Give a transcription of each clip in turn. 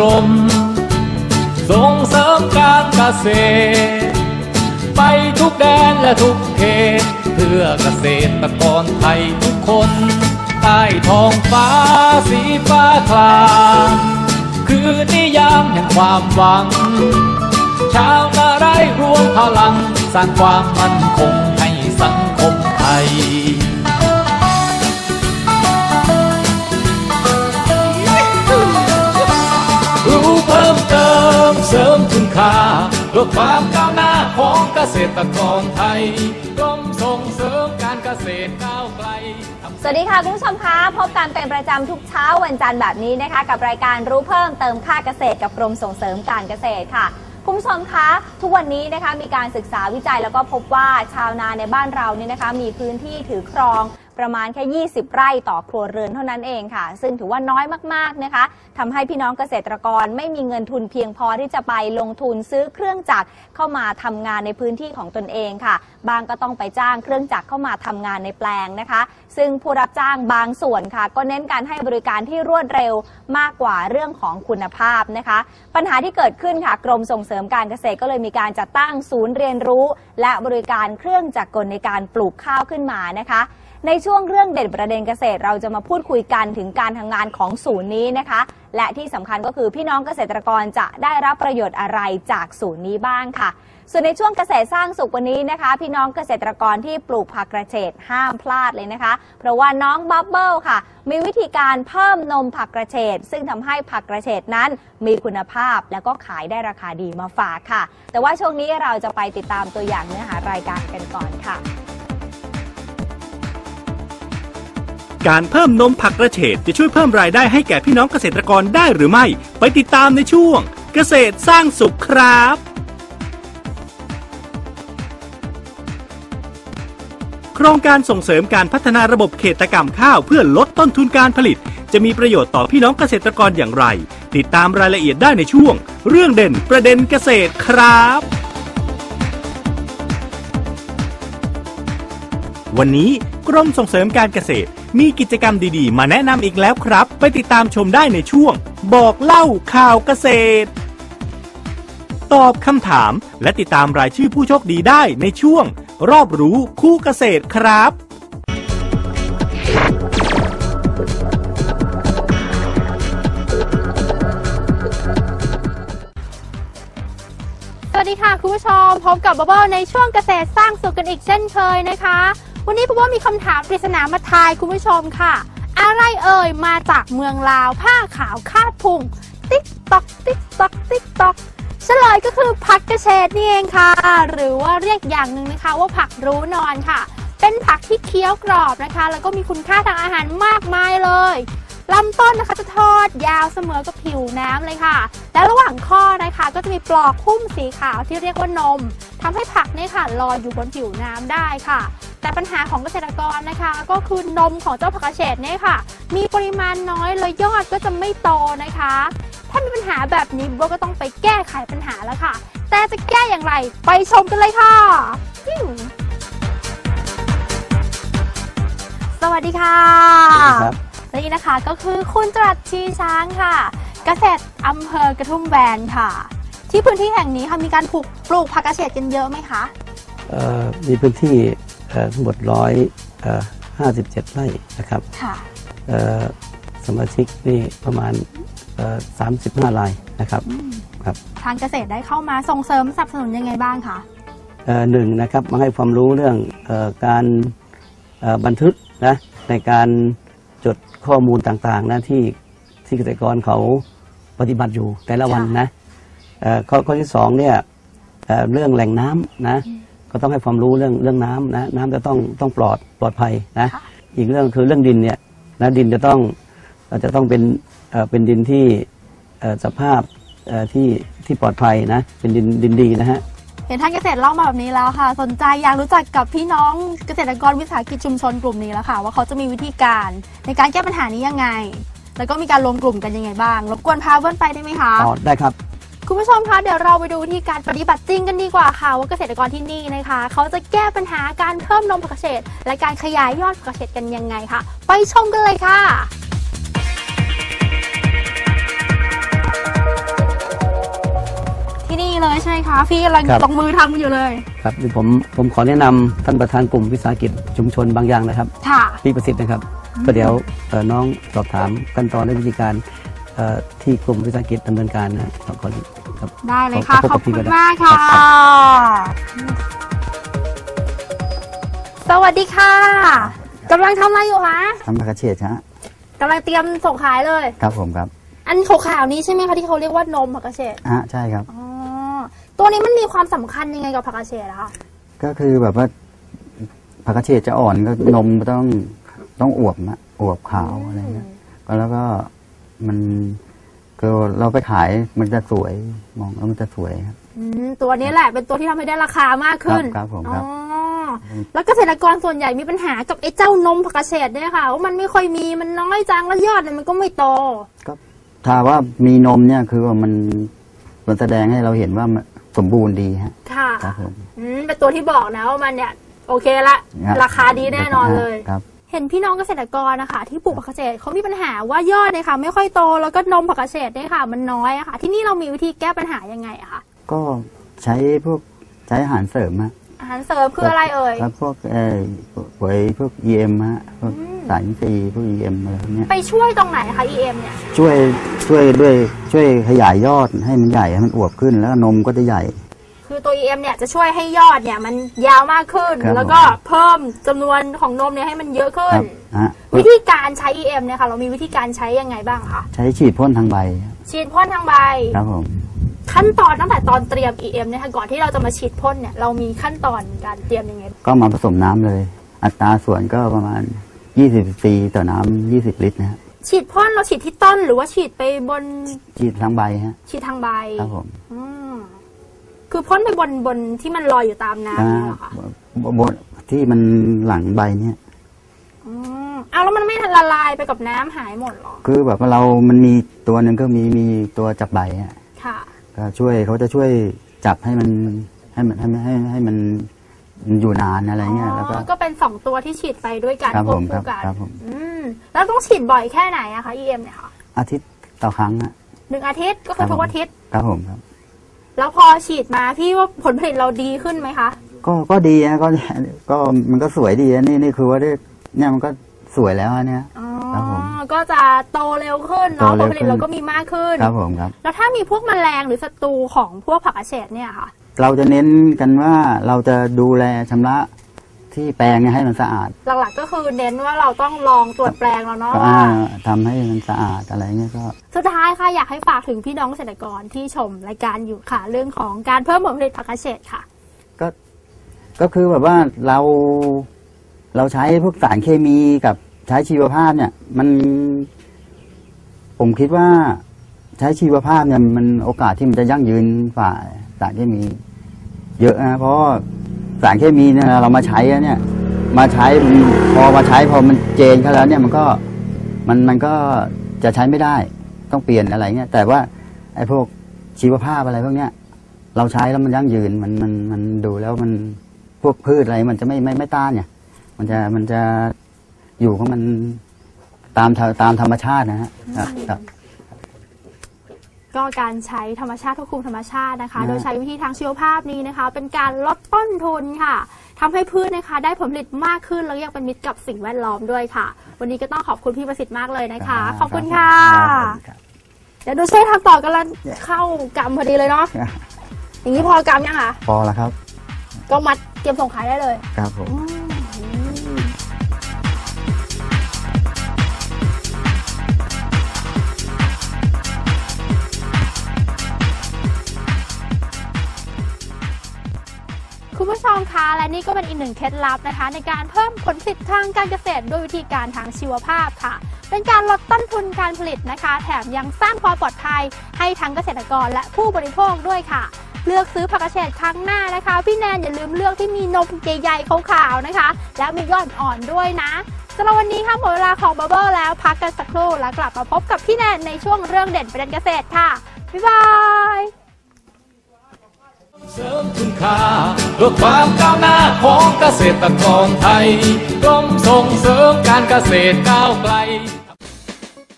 รม ส่งเสริมการเกษตร ไปทุกแดนและทุกเขต เพื่อเกษตรกรไทยทุกคน ใต้ท้องฟ้าสีฟ้าคลามคือนิยามแห่งความหวัง ชาวนาไร่รวมพลัง สร้างความมั่นคง ริมคุณค่าเพื่อความก้าวหน้าของเกษตรกรไทยกรมส่งเสริมการเกษตรก้าวไกล สวัสดีค่ะ คุณผู้ชมคะ พบกันเป็นประจำทุกเช้าวันจันทร์แบบนี้นะคะ กับรายการรู้เพิ่มเติมค่าเกษตรกับกรมส่งเสริมการเกษตรค่ะคุณผู้ชมคะทุกวันนี้นะคะมีการศึกษาวิจัยแล้วก็พบว่าชาวนาในบ้านเราเนี่ยนะคะมีพื้นที่ถือครอง ประมาณแค่ 20 ไร่ต่อครัวเรือนเท่านั้นเองค่ะ ซึ่งถือว่าน้อยมากๆนะคะทำให้พี่น้องเกษตรกรไม่มีเงินทุนเพียงพอที่จะไปลงทุนซื้อเครื่องจักรเข้ามาทำงานในพื้นที่ของตนเองค่ะ บางก็ต้องไปจ้างเครื่องจักรเข้ามาทำงานในแปลงนะคะ ซึ่งผู้รับจ้างบางส่วนค่ะ ก็เน้นการให้บริการที่รวดเร็วมากกว่าเรื่องของคุณภาพนะคะ ปัญหาที่เกิดขึ้นค่ะกรมส่งเสริมการเกษตรก็เลยมีการจัดตั้งศูนย์เรียนรู้ และบริการเครื่องจักรกลในการปลูกข้าวขึ้นมานะคะในช่วงเรื่องเด่นประเด็นเกษตรเราจะมาพูดคุยกันถึงการทำงานของศูนย์นี้นะคะ และที่สำคัญก็คือพี่น้องเกษตรกรจะได้รับประโยชน์อะไรจากศูนย์นี้บ้างค่ะ ส่วนในช่วงเกษตรสร้างสุขวันนี้นะคะ พี่น้องเกษตรกรที่ปลูกผักกระเฉดห้ามพลาดเลยนะคะ เพราะว่าน้องบับเบิลค่ะ มีวิธีการเพิ่มนมผักกระเฉดซึ่งทำให้ผักกระเฉดนั้นมีคุณภาพแล้วก็ขายได้ราคาดีมาฝากค่ะ แต่ว่าช่วงนี้เราจะไปติดตามตัวอย่างเนื้อหารายการกันก่อนค่ะ การเพิ่มนมผักกระเฉดจะช่วยเพิ่มรายได้ให้แก่พี่น้องเกษตรกรได้หรือไม่ ไปติดตามในช่วง เกษตรสร้างสุขครับ โครงการส่งเสริมการพัฒนาระบบเขตกรรมข้าวเพื่อลดต้นทุนการผลิต จะมีประโยชน์ต่อพี่น้องเกษตรกรอย่างไร ติดตามรายละเอียดได้ในช่วง เรื่องเด่นประเด็นเกษตรครับ วันนี้กรมส่งเสริมการเกษตร มีกิจกรรมดีๆ มาแนะนำอีกแล้วครับ ไปติดตามชมได้ในช่วง บอกเล่าข่าวเกษตร ตอบคำถามและติดตามรายชื่อผู้โชคดีได้ในช่วง รอบรู้คู่เกษตรครับ สวัสดีค่ะคุณผู้ชมพบกับบับเบิ้ลในช่วงเกษตรสร้างสุขกันอีกเช่นเคยนะคะ วันนี้บับเบิ้ลมีคำถามปริศนามาทายคุณผู้ชมค่ะ อะไรเอ่ยมาจากเมืองลาว ผ้าขาวคาดพุง ติ๊กตอกติ๊กตอกติ๊กตอก เฉลยก็คือผักกระเฉดนี่เองค่ะ หรือว่าเรียกอย่างหนึ่งนะคะว่าผักรู้นอนค่ะ เป็นผักที่เคี้ยวกรอบนะคะ แล้วก็มีคุณค่าทางอาหารมากมายเลยลำต้นนะคะจะทอดยาวเสมอกับผิวน้ำเลยค่ะ และระหว่างข้อนะคะ ก็จะมีปลอกหุ้มสีขาวที่เรียกว่านมทำให้ผักเนี่ยค่ะลอยอยู่บนผิวน้ำได้ค่ะ แต่ปัญหาของเกษตรกรนะคะ ก็คือนมของเจ้าผักกระเฉดเนี่ยค่ะ มีปริมาณน้อยเลยยอดก็จะไม่โตนะคะ ถ้ามีปัญหาแบบนี้โบก็ต้องไปแก้ไขปัญหาแล้วค่ะ แต่จะแก้อย่างไรไปชมกันเลยค่ะปิ้วสวัสดีค่ะครับและนี่นะคะก็คือคุณจรัสชีช้างค่ะ เกษตรอำเภอกระทุ่มแบนค่ะ ที่พื้นที่แห่งนี้ค่ะมีการปลูกปลูกผักกระเฉดกันเยอะไหมคะ เอ่อมีพื้นที่เอ่อ ทั้งหมดร้อยห้าสิบเจ็ดไร่นะครับค่ะเอ่อสมาชิกนี่ประมาณสามสิบห้ารายนะครับครับ ทางเกษตรได้เข้ามาส่งเสริมสนับสนุนยังไงบ้างคะเอ่อหนึ่งนะครับมาให้ความรู้เรื่องเออการเอ่อบันทึกนะในการจดข้อมูลต่างๆนะที่ที่เกษตรกรเขาปฏิบัติอยู่แต่ละวันนะเอ่อข้อข้อที่สองเนี่ยเอ่อเรื่องแหล่งน้ำนะ ก็ต้องให้ความรู้เรื่องเรื่องน้ำนะน้ำจะต้องต้องปลอดปลอดภัยนะค่ะอีกเรื่องคือเรื่องดินเนี่ยนะดินจะต้องเอ่อจะต้องเป็นเอ่อเป็นดินที่เอ่อสภาพเอ่อที่ที่ปลอดภัยนะเป็นดินดินดีนะฮะเห็นท่านเกษตรเล่ามาแบบนี้แล้วค่ะ สนใจอยากรู้จักกับพี่น้องเกษตรกรวิสาหกิจชุมชนกลุ่มนี้แล้วค่ะ ว่าเขาจะมีวิธีการในการแก้ปัญหานี้ยังไง แล้วก็มีการรวมกลุ่มกันยังไงบ้างรบกวนพาเพื่อนไปได้ไหมคะอ๋อได้ครับ คุณผู้ชมคะเดี๋ยวเราไปดูที่การปฏิบัติจริงกันดีกว่าค่ะว่าเกษตรกรที่นี่นะคะ เขาจะแก้ปัญหาการเพิ่มนมผักเกษตร และการขยายยอดผักเกษตรกันยังไงค่ะ ไปชมกันเลยค่ะที่นี่เลยใช่ไหมคะพี่กำลัรตรงมือทำอยู่เลยครับเดี๋ยวผมผมขอแนะนำท่านประธานกลุ่มวิสาหกิจชุมชนบางอย่างนะครับค่ะ พี่ประสิทธิ์นะครับก็เดี๋ยวเอ่น้องสอบถามขั้นตอนและวิธีการ ที่กลุ่มวิสาหกิจดำเนินการนะขอขอครับได้เลยค่ะ ขอบขอบคุณคุณครับมากค่ะ สวัสดีค่ะกำลังทำอะไรอยู่คะทำผักกระเฉดฮะกำลังเตรียมส่งขายเลย ครับผมครับ อันขาวๆนี้ใช่ไหมคะที่เขาเรียกว่านมผักกาดเฉดฮะใช่ครับอ๋อตัวนี้มันมีความสำคัญยังไงกับผักกาดเฉดอะคะก็คือแบบว่าผักกระเฉดจะอ่อนก็นมต้องต้องอวบนะอวบขาวอะไรเงี้ยก็แล้วก็ มันก็เราไปขายมันจะสวยมองแล้วมันจะสวยครับ อืมตัวนี้แหละเป็นตัวที่ทำให้ได้ราคามากขึ้นครับครับผมครับ อ๋อแล้วเกษตรกรส่วนใหญ่มีปัญหากับไอ้เจ้านมผักกาดเฉดเนี่ยค่ะว่ามันไม่ค่อยมีมันน้อยจังแล้วยอดเนี่ยมันก็ไม่โตถ้าว่ามีนมเนี่ยคือว่ามันมันแสดงให้เราเห็นว่ามันสมบูรณ์ดีฮะค่ะ ครับผม อืมเป็นตัวที่บอกนะว่ามันเนี่ย โอเคละฮะราคาดีแน่นอนเลย ครับ เห็นพี่น้องเกษตรกรนะคะที่ปลูกผักกาดเฉดเขามีปัญหาว่ายอดเนี่ยค่ะ ไม่ค่อยโตแล้วก็นมผักกาดเฉดเนี่ยค่ะ มันน้อยอะค่ะ ที่นี่เรามีวิธีแก้ปัญหายังไงอะคะก็ใช้พวกใช้อาหารเสริมฮะอาหารเสริมคืออะไรเอ่ยครับพวกเอ่อหวยพวก EM ฮะพวกสารอินทรีย์พวก EM อะไรพวกเนี้ยไปช่วยตรงไหนคะ EM เนี่ยช่วยช่วยด้วยช่วยขยายยอดให้มันใหญ่ให้มันอวบขึ้นแล้วก็นมก็จะใหญ่ คือตัว EM เนี่ยจะช่วยให้ยอดเนี่ยมันยาวมากขึ้น ครับแล้วก็เพิ่มจำนวนของนมเนี่ยให้มันเยอะขึ้คนรับฮะ วิธีการใช้ EM เนี่ยค่ะเรามีวิธีการใช้ยังไงบ้างคะใช้ฉีดพ่นทางใบฉีดพ่นทางใบ ครับผม ขั้นตอนตั้งแต่ตอนเตรียม EM เนี่ยค่ะก่อนที่เราจะมาฉีดพ่นเนี่ยเรามีขั้นตอนการเตรียมยังไงก็มาผสมน้ำเลย อัตราส่วนก็ประมาณ 20ซีต่อน้ำ20 ลิตรนะฮะฉีดพ่นเราฉีดที่ต้นหรือว่าฉีดไปบนฉีดทางใบฮะฉีดทางใบครับผม อืม คือพ่นไปบนบนที่มันลอยอยู่ตามน้ำเนี่ยเหรอคะบนที่มันหลังใบเนี่ยอืมเอาแล้วมันไม่ละลายไปกับน้ำหายหมดเหรอ คือแบบว่าเรามันมีตัวหนึ่งก็มีมีตัวจับใบฮะค่ะ ก็ช่วยเขาจะช่วยจับให้มันให้มันให้มันให้ให้มันอยู่นานอะไรเงี้ยแล้วก็ อ๋อ ก็เป็นสองตัวที่ฉีดไปด้วยกันครับควผบมคู่กันครับผม อืม แล้วต้องฉีดบ่อยแค่ไหนอะคะ EM เนี่ยค่ะอาทิตย์ต่อครั้งอะหนึ่งอาทิตย์ก็คือครับผมทุกอาทิตย์ ครับผมครับ แล้วพอฉีดมาพี่ว่าผลผลิตเราดีขึ้นไหมคะ ก็ก็ดีนะก็ก็มันก็สวยดีนะนี่นี่คือว่าได้เนี่ยมันก็สวยแล้วอะเนี่ย อ๋อ ครับผม ก็จะโตเร็วขึ้นเนาะโตผเร็ลวผลิตขึ้น เราก็มีมากขึ้น ครับผมครับ แล้วถ้ามีพวกแมลงหรือศัตรูของพวกผักกาดเฉดเนี่ยค่ะ เราจะเน้นกันว่าเราจะดูแลชำระ ที่แปลงเนี่ยให้มันสะอาด หลักๆก็คือเน้นว่าเราต้องลองตรวจแปลงแล้วเนาะก็อ่าทำให้มันสะอาดอะไรเงี้ยก็ สุดท้ายค่ะอยากให้ฝากถึงพี่น้องเกษตรกรที่ชมรายการอยู่ค่ะ เรื่องของการเพิ่มผลผลิตผักกาดเฉดค่ะ ก็ก็คือแบบว่าเราเราใช้พวกสารเคมีกับใช้ชีวภาพเนี่ย มัน ผมคิดว่าใช้ชีวภาพเนี่ยมันโอกาสที่มันจะยั่งยืนฝ่าสารเคมี เยอะนะเพราะ สารเคมีเนี่ยเรามาใช้เนี่ย มาใช้พอมาใช้พอมันเจนเข้าแล้วเนี่ยมันก็มันมันก็จะใช้ไม่ได้ต้องเปลี่ยนอะไรเงี้ยแต่ว่าไอ้พวกชีวภาพอะไรพวกเนี้ยเราใช้แล้วมันยั่งยืนมันมันมันดูแล้วมันพวกพืชอะไรมันจะไม่ไม่ไม่ต้านเนี่ยมันจะมันจะอยู่ของมันตามธรรมตามธรรมชาตินะฮะครับ ก็การใช้ธรรมชาติควบคุมธรรมชาตินะคะนะโดยใช้วิธีทางชีวภาพนี้นะคะ เป็นการลดต้นทุนค่ะทำให้พืชนะคะ ได้ผลผลิตมากขึ้นแล้วยังเป็นมิตรกับสิ่งแวดล้อมด้วยค่ะ วันนี้ก็ต้องขอบคุณพี่ประสิทธิ์มากเลยนะคะ ขอบคุณค่ะครับเดี๋ยวดูช่วยทำต่อกำลังเข้ากำพอดีเลยเนาะอย่างนี้พอกำยังคะพอแล้วครับ ก็มัดเตรียมส่งขายได้เลย ครับผม คุณผู้ชมคะและนี่ก็เป็นอีกหนึ่งเคล็ดลับนะคะ ในการเพิ่มผลผลิตทางการเกษตรด้วยวิธีการทางชีวภาพค่ะ เป็นการลดต้นทุนการผลิตนะคะ แถมยังสร้างความปลอดภัย ให้ทั้งเกษตรกรและผู้บริโภคด้วยค่ะ เลือกซื้อผักกาดเฉดครั้งหน้านะคะ พี่แนนอย่าลืมเลือกที่มีนมใหญ่ๆขาวๆนะคะ แล้วมียอดอ่อนด้วยนะสำหรับวันนี้ค่ะหมดเวลาของบับเบิลแล้วพักกันสักครู่แล้วกลับมาพบกับพี่แนนในช่วงเรื่องเด่นประเด็นเกษตรค่ะบ๊ายบาย เสริมคุณค่าเพื่อความก้าวหน้าของเกษตรกรไทยกรมส่งเสริมการเกษตรก้าวไกล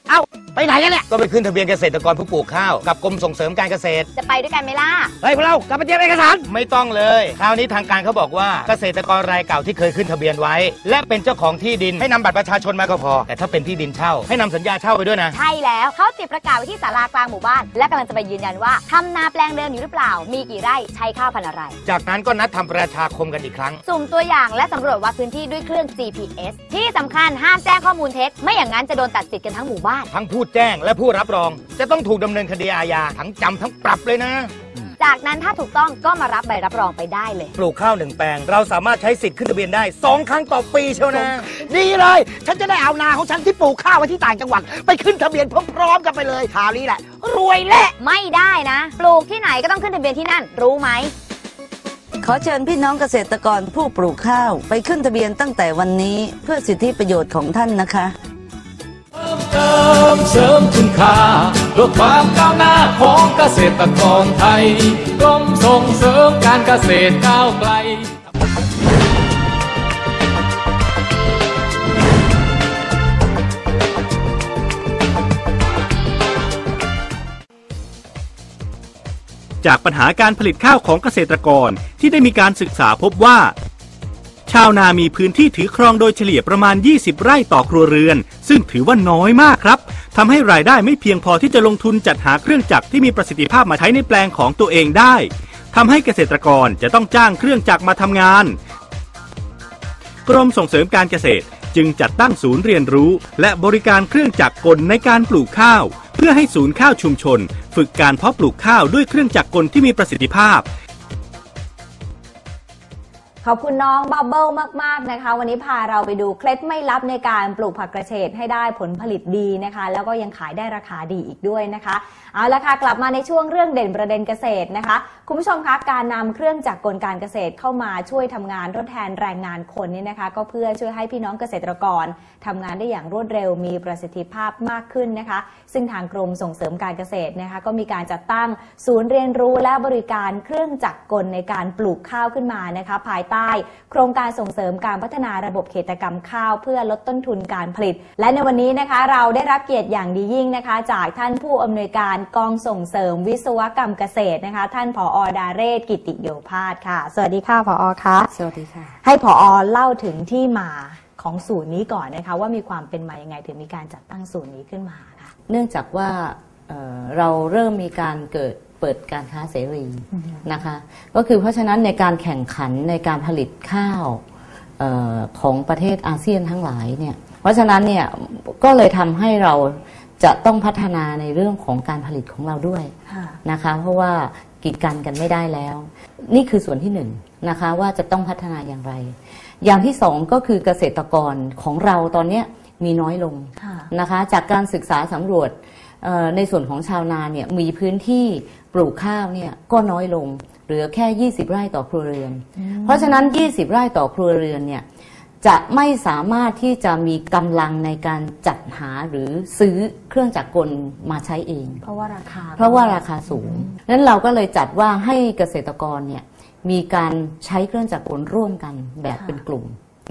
เอ้า ไปไหนกันเนี่ยก็ไปขึ้นทะเบียนเกษตรกรผู้ปลูกข้าวกับกรมส่งเสริมการเกษตร จะไปด้วยกันไหมล่ะ เฮ้ยพวกเรากลับไปเตรียมเอกสาร ไม่ต้องเลย คราวนี้ทางการเขาบอกว่าเกษตรกรรายเก่าที่เคยขึ้นทะเบียนไว้ และเป็นเจ้าของที่ดินให้นำบัตรประชาชนมาก็พอ แต่ถ้าเป็นที่ดินเช่า ให้นำสัญญาเช่าไปด้วยนะ ใช่แล้วเขาติดประกาศไว้ที่ศาลากลางหมู่บ้าน และกำลังจะไปยืนยันว่าทำนาแปลงเดิมอยู่หรือเปล่า มีกี่ไร่ใช้ข้าวพันธุ์อะไร จากนั้นก็นัดทำประชาคมกันอีกครั้ง สุ่มตัวอย่างและสำรวจวัดพื้นที่ด้วยเครื่อง GPS ที่สำคัญห้ามแจ้งข้อมูลเท็จไม่อย่างนั้นจะโดนตัดสิทธิ์กันทั้งหมู่บ้าน ทั้งผู้แจ้งและผู้รับรอง จะต้องถูกดำเนินคดีอาญาทั้งจำทั้งปรับเลยนะ จากนั้นถ้าถูกต้องก็มารับใบรับรองไปได้เลย ปลูกข้าวหนึ่งแปลง เราสามารถใช้สิทธิ์ขึ้นทะเบียนได้สองครั้งต่อปีเชียวนะ ดีเลย ฉันจะได้เอานาของฉันที่ปลูกข้าวไว้ที่ต่างจังหวัด ไปขึ้นทะเบียนพร้อมๆกันไปเลยคราวนี้แหละ รวยแหละ ไม่ได้นะ ปลูกที่ไหนก็ต้องขึ้นทะเบียนที่นั่น รู้ไหม ขอเชิญพี่น้องเกษตรกรผู้ปลูกข้าว ไปขึ้นทะเบียนตั้งแต่วันนี้เพื่อสิทธิประโยชน์ของท่านนะคะ เติมเสริมคุณค่าเพื่อความก้าวหน้าของเกษตรกรไทยกรมส่งเสริมการเกษตรก้าวไกลจากปัญหาการผลิตข้าวของเกษตรกรที่ได้มีการศึกษาพบว่า ชาวนามีพื้นที่ถือครองโดยเฉลี่ยประมาณ 20 ไร่ต่อครัวเรือน ซึ่งถือว่าน้อยมากครับทำให้รายได้ไม่เพียงพอที่จะลงทุนจัดหาเครื่องจักรที่มีประสิทธิภาพมาใช้ในแปลงของตัวเองได้ทำให้เกษตรกรจะต้องจ้างเครื่องจักรมาทำงาน กรมส่งเสริมการเกษตรจึงจัดตั้งศูนย์เรียนรู้ และบริการเครื่องจักรกลในการปลูกข้าว เพื่อให้ศูนย์ข้าวชุมชน ฝึกการเพาะปลูกข้าวด้วยเครื่องจักรกลที่มีประสิทธิภาพ ขอบคุณน้องบับเบิลมาก ๆ นะคะ วันนี้พาเราไปดูเคล็ดไม่ลับในการปลูกผักกระเฉดให้ได้ผลผลิตดีนะคะ แล้วก็ยังขายได้ราคาดีอีกด้วยนะคะ เอาละค่ะกลับมาในช่วงเรื่องเด่นประเด็นเกษตรนะคะ คุณผู้ชมคะการนำเครื่องจักรกลการเกษตรเข้ามาช่วยทำงานทดแทนแรงงานคนเนี่ยนะคะ ก็เพื่อช่วยให้พี่น้องเกษตรกรทำงานได้อย่างรวดเร็วมีประสิทธิภาพมากขึ้นนะคะ ซึ่งทางกรมส่งเสริมการเกษตรนะคะ ก็มีการจัดตั้งศูนย์เรียนรู้และบริการเครื่องจักรกลในการปลูกข้าวขึ้นมานะคะ ภายใต้ โครงการส่งเสริมการพัฒนาระบบเขตกรรมข้าว เพื่อลดต้นทุนการผลิต และในวันนี้นะคะ เราได้รับเกียรติอย่างดียิ่งนะคะ จากท่านผู้อำนวยการกองส่งเสริมวิศวกรรมเกษตรนะคะ ท่านผอดาเรศกิติโยภาสค่ะ สวัสดีค่ะผอคะสวัสดีค่ะ ให้ผอเล่าถึงที่มาของศูนย์นี้ก่อนนะคะ ว่ามีความเป็นมายังไงถึงมีการจัดตั้งศูนย์นี้ขึ้นมาค่ะ เนื่องจากว่าเอ่อเราเริ่มมีการเกิดเปิดการค้าเสรีนะคะ ก็คือเพราะฉะนั้นในการแข่งขันในการผลิตข้าวเออของประเทศอาเซียนทั้งหลายเนี่ย เพราะฉะนั้นเนี่ยก็เลยทำให้เรา จะต้องพัฒนาในเรื่องของการผลิตของเราด้วยค่ะนะคะ เพราะว่ากีดกันกันไม่ได้แล้ว นี่คือส่วนที่หนึ่งนะคะว่าจะต้องพัฒนาอย่างไร อย่างที่สองก็คือเกษตรกรของเราตอนเนี้ยมีน้อยลงค่ะนะคะ จากการศึกษาสำรวจเอ่อในส่วนของชาวนาเนี่ยมีพื้นที่ปลูกข้าวเนี่ยก็น้อยลง เหลือแค่ 20 ไร่ต่อครัวเรือน เพราะฉะนั้น 20 ไร่ต่อครัวเรือนเนี่ย จะไม่สามารถที่จะมีกำลังในการจัดหาหรือซื้อเครื่องจักรกลมาใช้เอง เพราะว่าราคา เพราะว่าราคาสูงนั้นเราก็เลยจัดว่าให้เกษตรกรเนี่ยมีการใช้เครื่องจักรกลร่วมกันแบบเป็นกลุ่ม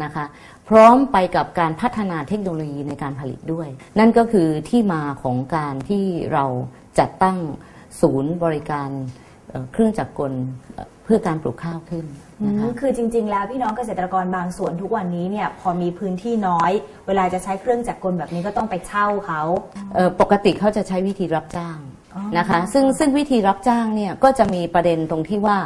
นะคะ พร้อมไปกับการพัฒนาเทคโนโลยีในการผลิตด้วย นั่นก็คือที่มาของการที่เราจัดตั้งศูนย์บริการเอ่อเครื่องจักรกล เอ่อเพื่อการปลูกข้าวขึ้นอืนะคะมคือจริง ๆ แล้วพี่น้องเกษตรกรบางส่วนทุกวันนี้เนี่ยพอมีพื้นที่น้อย เวลาจะใช้เครื่องจักรกลแบบนี้ก็ต้องไปเช่าเขาเอ่อปกติเขาจะใช้วิธีรับจ้างอ๋อนะคะ ซึ่งซึ่งวิธีรับจ้างเนี่ยก็จะมีประเด็นตรงที่ว่า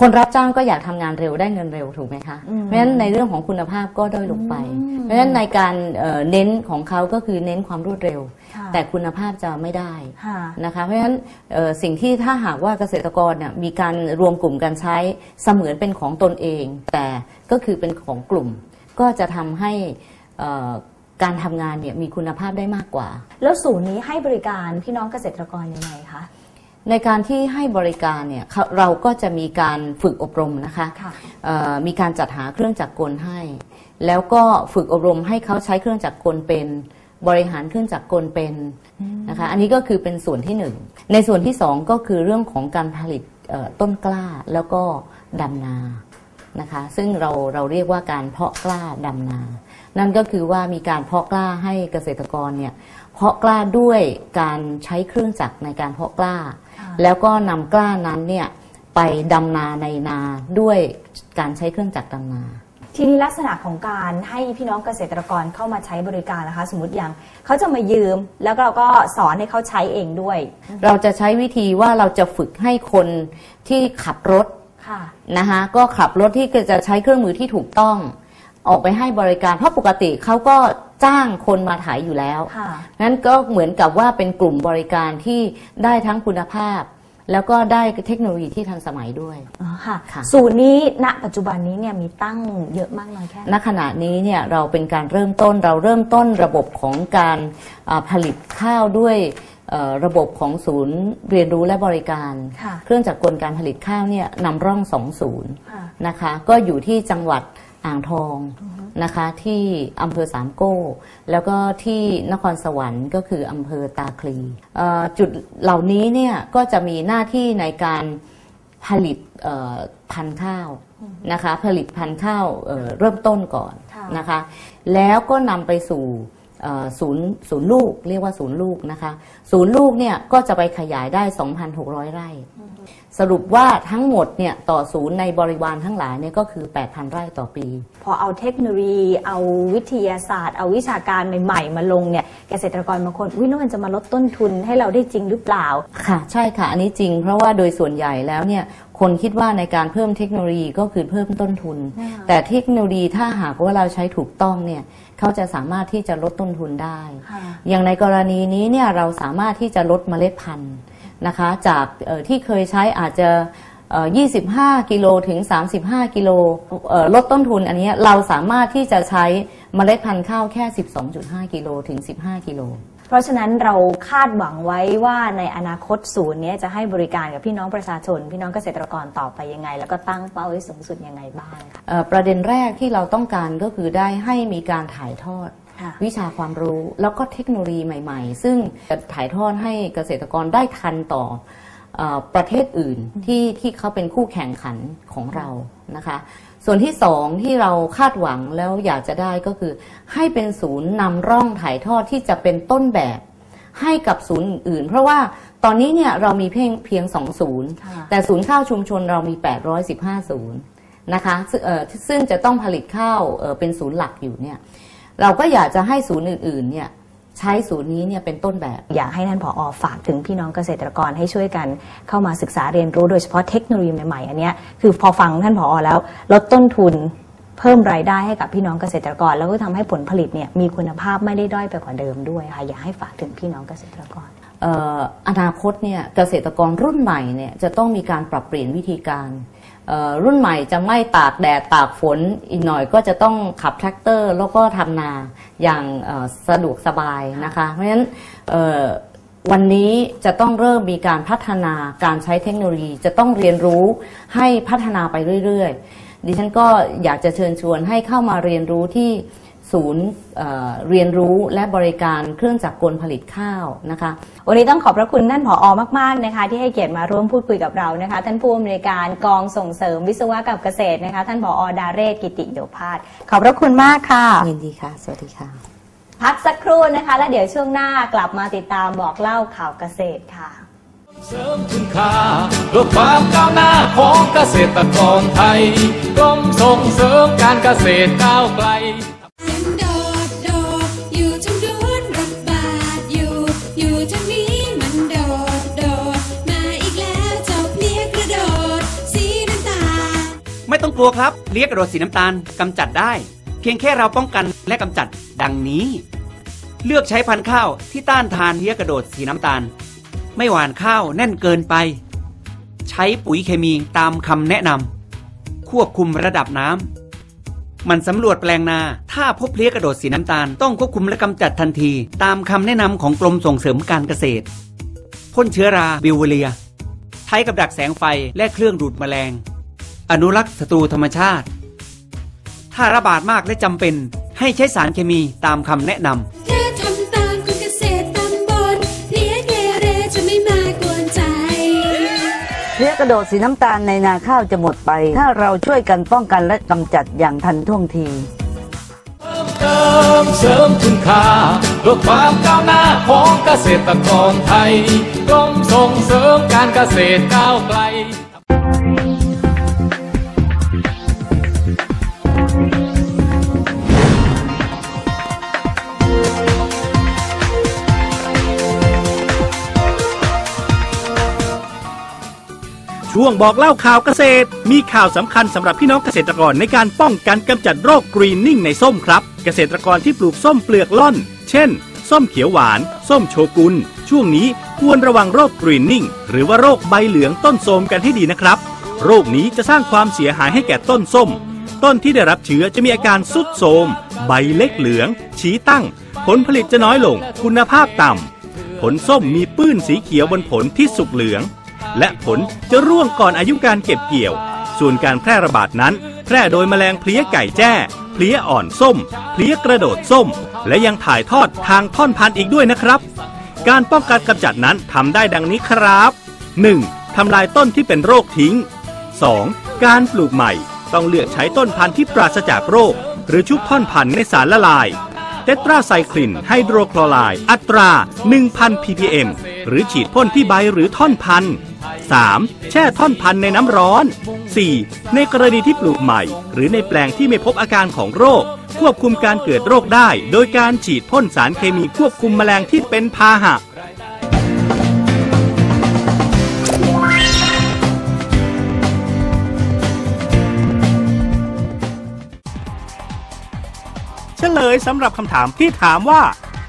คนรับจ้างก็อยากทำงานเร็วได้เงินเร็วถูกไหมคะเพราะฉะนั้นในเรื่องของคุณภาพก็ด้อยลงไป เพราะฉะนั้นในการเอ่อเน้นของเขาก็คือเน้นความรวดเร็ว ค่ะแต่คุณภาพจะไม่ได้ค่ะนะคะเพราะฉะนั้นเอ่อสิ่งที่ถ้าหากว่าเกษตรกรเนี่ยมีการรวมกลุ่มกันใช้เสมือนเป็นของตนเอง แต่ก็คือเป็นของกลุ่ม ก็จะทำให้เอ่อการทำงานเนี่ยมีคุณภาพได้มากกว่า แล้วศูนย์นี้ให้บริการพี่น้องเกษตรกรยังไงคะ ในการที่ให้บริการเนี่ยเขาเราก็จะมีการฝึกอบรมนะคะค่ะ เอ่อมีการจัดหาเครื่องจักรกลให้ แล้วก็ฝึกอบรมให้เขาใช้เครื่องจักรกลเป็นบริหารเครื่องจักรกลเป็นนะคะอันนี้ก็คือเป็นส่วนที่หนึ่งในส่วนที่สองก็คือเรื่องของการผลิตเอ่อต้นกล้าแล้วก็ดำนานะคะซึ่งเราเราเรียกว่าการเพาะกล้าดำนา นั่นก็คือว่ามีการเพาะกล้าให้เกษตรกรเนี่ยเพาะกล้าด้วยการใช้เครื่องจักรในการเพาะกล้าค่ะ แล้วก็นำกล้านั้นเนี่ยไปดำนาในนาด้วยการใช้เครื่องจักรดำนาทีนี้ลักษณะของการให้พี่น้องเกษตรกรเข้ามาใช้บริการนะคะ สมมติอย่างเขาจะมายืม แล้วเราก็สอนให้เขาใช้เองด้วย เราจะใช้วิธีว่าเราจะฝึกให้คนที่ขับรถค่ะนะคะก็ขับรถที่จะใช้เครื่องมือที่ถูกต้อง ออกไปให้บริการ เพราะปกติเขาก็จ้างคนมาถ่ายอยู่แล้ว ค่ะ นั้นก็เหมือนกับว่าเป็นกลุ่มบริการที่ได้ทั้งคุณภาพ แล้วก็ได้เทคโนโลยีที่ทันสมัยด้วย อ๋อค่ะ ค่ะศูนย์นี้ณปัจจุบันนี้เนี่ยมีตั้งเยอะมากน้อยแค่ไหนณขณะนี้เนี่ยเราเป็นการเริ่มต้นเราเริ่มต้นระบบของการอ่าผลิตข้าวด้วยเอ่อระบบของศูนย์เรียนรู้และบริการ ค่ะ เครื่องจักรกลการผลิตข้าวเนี่ยนำร่องสองศูนย์ ค่ะ นะคะก็อยู่ที่จังหวัด อ่างทองนะคะ ที่อำเภอสามโก้ แล้วก็ที่นครสวรรค์ก็คืออำเภอตาคลีเอ่อจุดเหล่านี้เนี่ยก็จะมีหน้าที่ในการผลิตเอ่อพันธุ์ข้าวนะคะ ผลิตพันธุ์ข้าวเอ่อเริ่มต้นก่อนค่ะนะคะ แล้วก็นำไปสู่เอ่อ ศูนย์ศูนย์ลูกเรียกว่าศูนย์ลูกนะคะศูนย์ลูกเนี่ยก็จะไปขยายได้ 2,600 ไร่ สรุปว่าทั้งหมดเนี่ยต่อศูนย์ในบริวารทั้งหลายเนี่ยก็คือ 8,000 ไร่ต่อปี พอเอาเทคโนโลยี เอาวิทยาศาสตร์ เอาวิชาการใหม่ๆ มาลงเนี่ยเกษตรกรบางคนวิแล้วมันจะมาลดต้นทุนให้เราได้จริงหรือเปล่าค่ะ ใช่ค่ะอันนี้จริง เพราะว่าโดยส่วนใหญ่แล้วเนี่ยคนคิดว่าในการเพิ่มเทคโนโลยีก็คือเพิ่มต้นทุนค่ะแต่เทคโนโลยีถ้าหากว่าเราใช้ถูกต้องเนี่ย เขาจะสามารถที่จะลดต้นทุนได้ค่ะอย่างในกรณีนี้เนี่ยเราสามารถที่จะลดเมล็ดพันธุ์นะคะ จากเอ่อที่เคยใช้อาจจะเอ่อ25 กิโลถึง 35 กิโลเอ่อลดต้นทุนอันเนี้ยเราสามารถที่จะใช้เมล็ดพันธุ์ข้าวแค่ 12.5 กิโลถึง 15 กิโล เพราะฉะนั้นเราคาดหวังไว้ว่าในอนาคตศูนย์เนี้ยจะให้บริการกับพี่น้องประชาชน พี่น้องเกษตรกรต่อไปยังไง แล้วก็ตั้งเป้าไว้สูงสุดยังไงบ้างคะเอ่อประเด็นแรกที่เราต้องการก็คือได้ให้มีการถ่ายทอดค่ะวิชาความรู้แล้วก็เทคโนโลยีใหม่ๆ ซึ่งจะถ่ายทอดให้เกษตรกรได้ทันต่อเออประเทศอื่นที่ที่เขาเป็นคู่แข่งขันของเรานะคะ ส่วนที่สองที่เราคาดหวังแล้วอยากจะได้ก็คือ ให้เป็นศูนย์นำร่องถ่ายทอดที่จะเป็นต้นแบบ ให้กับศูนย์อื่นๆเพราะว่าตอนนี้เนี่ยเรามีเพียงเพียงสองศูนย์ค่ะแต่ศูนย์ข้าวชุมชนเรามี 815 ศูนย์นะคะซึ่งเอ่อซึ่งจะต้องผลิตข้าวเอ่อเป็นศูนย์หลักอยู่เนี่ยเราก็อยากจะให้ศูนย์อื่นๆเนี่ย ใช้ศูนย์นี้เนี่ยเป็นต้นแบบ อยากให้ท่านผอฝากถึงพี่น้องเกษตรกรให้ช่วยกันเข้ามาศึกษาเรียนรู้โดยเฉพาะเทคโนโลยีใหม่ๆอันเนี้ยคือพอฟังท่านผอแล้วลดต้นทุนเพิ่มรายได้ให้กับพี่น้องเกษตรกร แล้วก็ทำให้ผลผลิตเนี่ยมีคุณภาพไม่ได้ด้อยไปกว่าเดิมด้วยค่ะอยากให้ฝากถึงพี่น้องเกษตรกรเอ่ออนาคตเนี่ยเกษตรกรรุ่นใหม่เนี่ยจะต้องมีการปรับเปลี่ยนวิธีการเอ่อ รุ่นใหม่จะไม่ตากแดดตากฝนอีกหน่อยก็จะต้องขับแทรกเตอร์ แล้วก็ทำนาอย่างสะดวกสบายนะคะ เพราะฉะนั้นวันนี้จะต้องเริ่มมีการพัฒนาการใช้เทคโนโลยี จะต้องเรียนรู้ให้พัฒนาไปเรื่อย ๆ ดิฉันก็อยากจะเชิญชวนให้เข้ามาเรียนรู้ที่ ศูนย์เอ่อเรียนรู้และบริการเครื่องจักรกลผลิตข้าวนะคะ วันนี้ต้องขอบพระคุณท่านผอมาก ๆ นะคะ ที่ให้เกียรติมาร่วมพูดคุยกับเรานะคะ ท่านผู้อำนวยการกองส่งเสริมวิศวะกับเกษตรนะคะ ท่านผอดาเรศกิติโยภาสขอบพระคุณมากค่ะยินดีค่ะ สวัสดีค่ะ พักสักครู่นะคะ แล้วเดี๋ยวช่วงหน้ากลับมาติดตามบอกเล่าข่าวเกษตรค่ะ เสริมคุณค่าเพื่อความก้าวหน้าของเกษตรกรไทยกรมส่งเสริมการเกษตรก้าวไกล ต้องกลัวครับ เลียกระโดดสีน้ำตาลกำจัดได้ เพียงแค่เราป้องกันและกำจัดดังนี้ เลือกใช้พันธุ์ข้าวที่ต้านทานเลียกระโดดสีน้ำตาล ไม่หวานข้าวแน่นเกินไป ใช้ปุ๋ยเคมีตามคำแนะนำควบคุมระดับน้ำมันสำรวจแปลงนา ถ้าพบเลี้ยกระโดดสีน้ำตาล ต้องควบคุมและกำจัดทันที ตามคำแนะนำของกรมส่งเสริมการเกษตรพ่นเชื้อราบิวเรียใช้กับดักแสงไฟและเครื่องดูดแมลง อนุรักษ์ศัตรูธรรมชาติ ถ้าระบาดมากและจำเป็นให้ใช้สารเคมีตามคำแนะนำเธอทำตามคุณเกษตรตำบลเพลียเกเรจะไม่มากวนใจเพลี้ยกระโดดสีน้ำตาลในนาข้าวจะหมดไป ถ้าเราช่วยกันป้องกันและกำจัดอย่างทันท่วงทีเพิ่มเติมเสริมคุณค่าเพื่อความก้าวหน้าของเกษตรกรไทยกรมส่งเสริมการเกษตรก้าวไกล วงบอกเล่าข่าวเกษตร มีข่าวสำคัญสำหรับพี่น้องเกษตรกรในการป้องกันกำจัดโรคกรีนนิ่งในส้มครับ เกษตรกรที่ปลูกส้มเปลือกล่อน เช่น ส้มเขียวหวาน ส้มโชกุน ช่วงนี้ควรระวังโรคกรีนนิ่ง หรือว่าโรคใบเหลืองต้นโทมกันให้ดีนะครับ โรคนี้จะสร้างความเสียหายให้แก่ต้นส้ม ต้นที่ได้รับเชื้อจะมีอาการสุดโทมใบเล็กเหลือง ชี้ตั้ง ผลผลิตจะน้อยลง คุณภาพต่ำผลส้มมีปื้นสีเขียวบนผลที่สุกเหลือง และผลจะร่วงก่อนอายุการเก็บเกี่ยว ส่วนการแพร่ระบาดนั้น แพร่โดยแมลงเพลี้ยไก่แจ้ เพลี้ยอ่อนส้ม เพลี้ยกระโดดส้ม และยังถ่ายทอดทางท่อนพันธุ์อีกด้วยนะครับ การป้องกันกำจัดนั้นทำได้ดังนี้ครับ 1. ทำลายต้นที่เป็นโรคทิ้ง 2. การปลูกใหม่ต้องเลือกใช้ต้นพันธุ์ที่ปราศจากโรค หรือชุบท่อนพันธุ์ในสารละลายเตตราไซคลินไฮโดรคลอไรด์อัตรา 1,000 ppm หรือฉีดพ่นที่ใบหรือท่อนพันธุ์ 3. แช่ท่อนพันธุ์ในน้ำร้อน 4. ในกรณีที่ปลูกใหม่ หรือในแปลงที่ไม่พบอาการของโรค ควบคุมการเกิดโรคได้ โดยการฉีดพ่นสารเคมีควบคุมแมลงที่เป็นพาหะ เฉลยสำหรับคำถามที่ถามว่า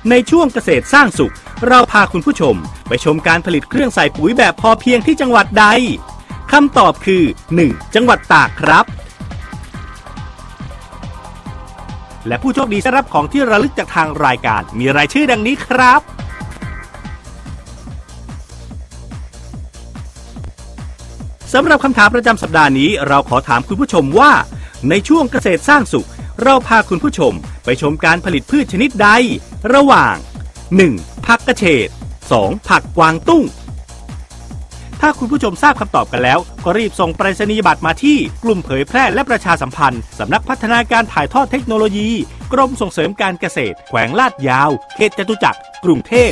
ในช่วงเกษตรสร้างสุข เราพาคุณผู้ชม ไปชมการผลิตเครื่องใส่ปุ๋ยแบบพอเพียงที่จังหวัดใดคำตอบคือ 1. จังหวัดตากครับ และผู้โชคดีได้รับของที่ระลึกจากทางรายการ มีรายชื่อดังนี้ครับ สำหรับคำถามประจำสัปดาห์นี้ เราขอถามคุณผู้ชมว่า ในช่วงเกษตรสร้างสุข เราพาคุณผู้ชมไปชมการผลิตพืชชนิดใด ระหว่าง 1. ผักกระเฉด 2. ผักกวางตุ้ง ถ้าคุณผู้ชมทราบคำตอบกันแล้ว ก็รีบส่งไปรษณียบัตรมาที่กลุ่มเผยแพร่และประชาสัมพันธ์ สำนักพัฒนาการถ่ายทอดเทคโนโลยี กรมส่งเสริมการเกษตร แขวงลาดยาว เขตจตุจักร กรุงเทพ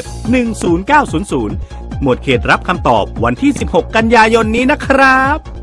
10900 หมวดเขตรับคำตอบวันที่ 16 กันยายนนี้นะครับ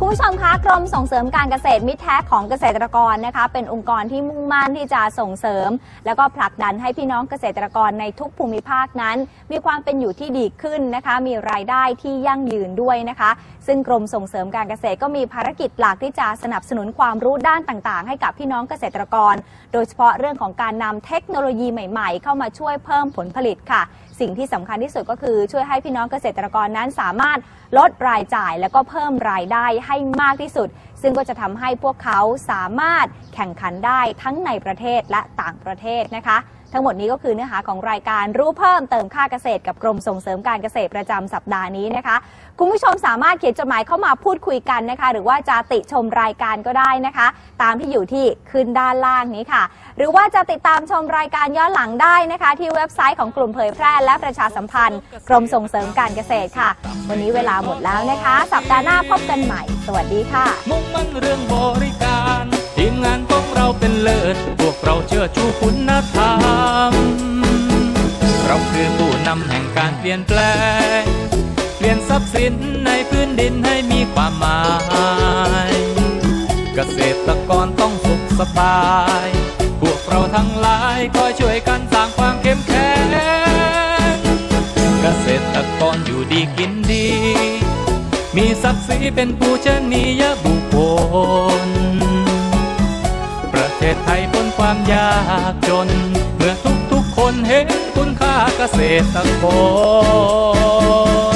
คุณผู้ชมคะกรมส่งเสริมการเกษตรมิตรแท้ของเกษตรกรนะคะ เป็นองค์กรที่มุ่งมั่นที่จะส่งเสริม แล้วก็ผลักดันให้พี่น้องเกษตรกรในทุกภูมิภาคนั้น มีความเป็นอยู่ที่ดีขึ้นนะคะ มีรายได้ที่ยั่งยืนด้วยนะคะ ซึ่งกรมส่งเสริมการเกษตรก็มีภารกิจหลักที่จะสนับสนุนความรู้ด้านต่างๆ ให้กับพี่น้องเกษตรกร โดยเฉพาะเรื่องของการนำเทคโนโลยีใหม่ ๆ เข้ามาช่วยเพิ่มผลผลิตค่ะ สิ่งที่สำคัญที่สุดก็คือช่วยให้พี่น้องเกษตรกรนั้นสามารถลดรายจ่าย แล้วก็เพิ่มรายได้ให้มากที่สุด ซึ่งก็จะทำให้พวกเขาสามารถแข่งขันได้ทั้งในประเทศและต่างประเทศนะคะ ทั้งหมดนี้ก็คือเนื้อหาของรายการรู้เพิ่มเติมค่าเกษตรกับกรมส่งเสริมการเกษตรประจำสัปดาห์นี้นะคะคุณผู้ชมสามารถเขียนจดหมายเข้ามาพูดคุยกันนะคะ หรือว่าจะติชมรายการก็ได้นะคะ ตามที่อยู่ที่ขึ้นด้านล่างนี้ค่ะ หรือว่าจะติดตามชมรายการย้อนหลังได้นะคะ ที่เว็บไซต์ของกลุ่มเผยแพร่และประชาสัมพันธ์ กรมส่งเสริมการเกษตรค่ะ วันนี้เวลาหมดแล้วนะคะ สัปดาห์หน้าพบกันใหม่ สวัสดีค่ะ มุ่งมั่นเรื่องบริการ ทีมงานของเราเป็นเลิศ พวกเราเชื่อชูคุณธรรม เราคือผู้นำแห่งการเปลี่ยนแปลง เปลี่ยนทรัพย์สินในพื้นดินให้มีความหมาย เกษตรกรต้องสุขสบาย พวกเราทั้งหลายคอยช่วยกันสร้างความเข้มแข็ง เกษตรกรอยู่ดีกินดี มีศักดิ์ศรีเป็นผู้ชนียบุคคล ประเทศไทยพ้นความยากจน เมื่อทุกๆคนเห็นคุณค่าเกษตรกร